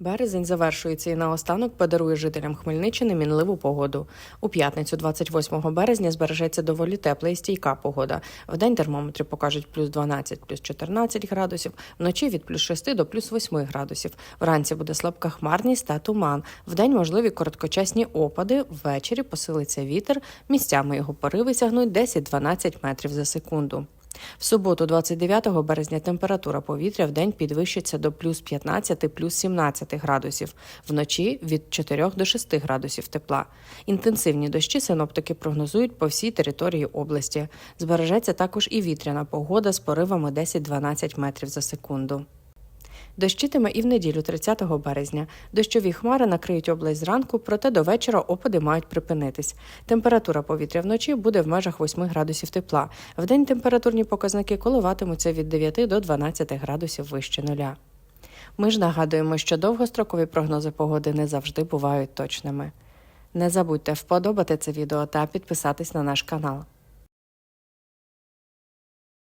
Березень завершується і наостанок подарує жителям Хмельниччини мінливу погоду. У п'ятницю, 28 березня, збережеться доволі тепла і стійка погода. Вдень термометри покажуть плюс 12, плюс 14 градусів, вночі від плюс 6 до плюс 8 градусів. Вранці буде слабка хмарність та туман. Вдень можливі короткочасні опади, ввечері посилиться вітер, місцями його пориви сягнуть 10-12 метрів за секунду. В суботу, 29 березня, температура повітря в день підвищиться до плюс 15, плюс 17 градусів, вночі від 4 до 6 градусів тепла. Інтенсивні дощі синоптики прогнозують по всій території області. Збережеться також і вітряна погода з поривами 10-12 метрів за секунду. Дощитиме і в неділю 30 березня. Дощові хмари накриють область зранку, проте до вечора опади мають припинитись. Температура повітря вночі буде в межах 8 градусів тепла. Вдень температурні показники коливатимуться від 9 до 12 градусів вище нуля. Ми ж нагадуємо, що довгострокові прогнози погоди не завжди бувають точними. Не забудьте вподобати це відео та підписатись на наш канал.